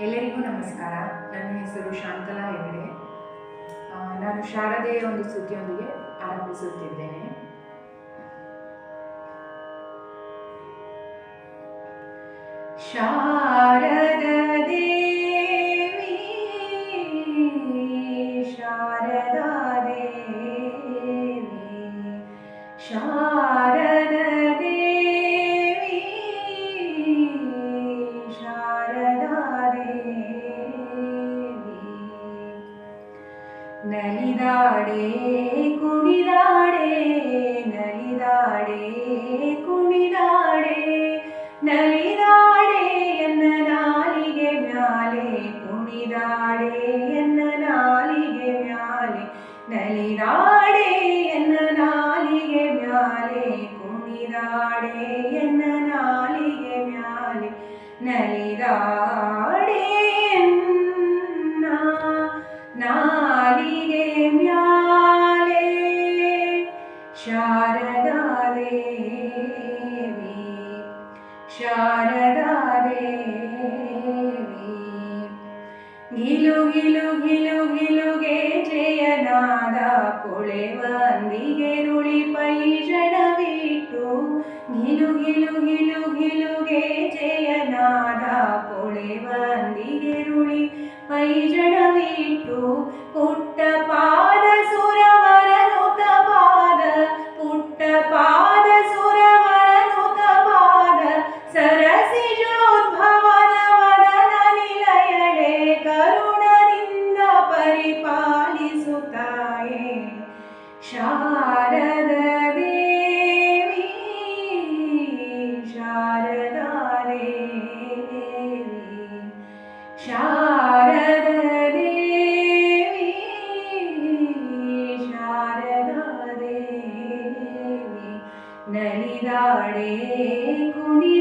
ಎಲ್ಲರಿಗೂ ನಮಸ್ಕಾರ. ನನ್ನ ಹೆಸರು ಶಾಂತಲಾ ಹೆಗಡೆ. ನಾನು ಶಾರದೆಯ ಒಂದು ಸುದ್ದಿಯೊಂದಿಗೆ ಆರಂಭಿಸುತ್ತಿದ್ದೇನೆ. ಶಾರದ ನಲಿದಾಡೆ ಕುಣಿದಾಡೆ ನಲಿದಾಡೆ ಕುಣಿದಾಡೆ ನಲಿದಾಡೆ ಎನ್ನ ನಾಲಿಗೆ ಮ್ಯಾಲೆ ಕುಣಿದಾಡೆ ಎನ್ನ ನಾಲಿಗೆ ಮ್ಯಾಲೆ ನಲಿದಾಡೆ ಎನ್ನ ನಾಲಿಗೆ ಮ್ಯಾಲೆ ಕುಣಿದಾಡೆ ಎನ್ನ ನಾಲಿಗೆ ಮ್ಯಾಲೆ ನಲಿದಾಡೆ ಶಾರದಾ ದೇವಿ ಗಿಲು ಗಿಲು ಗಿಲು ಗಿಲುಗೆ ಜಯನಾದ ಪೊಳೆವಂದಿಗೆ ರುಳಿ ಪೈಜಡವಿಟ್ಟು ಗಿಲು ಗಿಲು ಗಿಲು ಗಿಲುಗೆ शारदा शारदा दे शारदा शारदा दे नलिदाे कुणी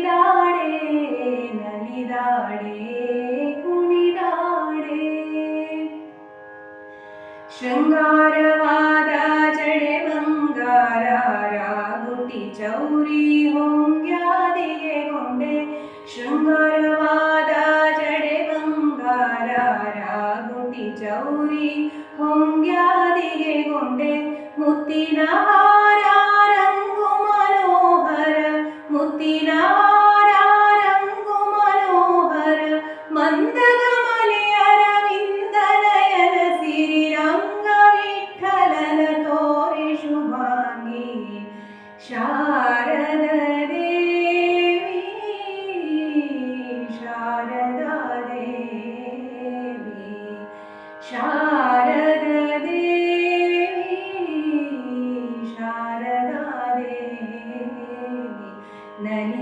ಶೃಂಗಾರವಾದ ಜಡೆ ಬಂಗಾರ ರಾಗುಟಿ ಚೌರಿ ಹೊಂಗ್ಯಾದಿಗೆ ಗೊಂಡೆ ಮುತ್ತಿನ ಹಾರ ರಂಗು ಮನೋಹರ ಮುತ್ತಿನ ಹಾರ ರಂಗು ಮನೋಹರ ಮಂದಗಮನೆ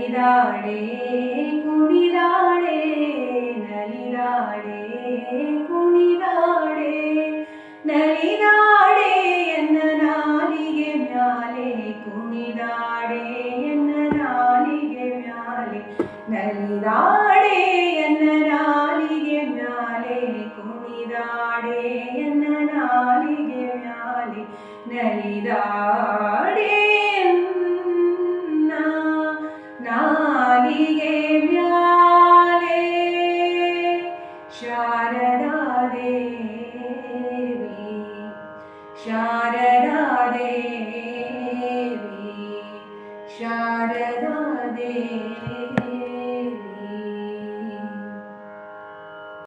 ನಲಿದಾಡೆ ಕುಣಿದಾಡೆ Sharada Devi, Sharada Devi.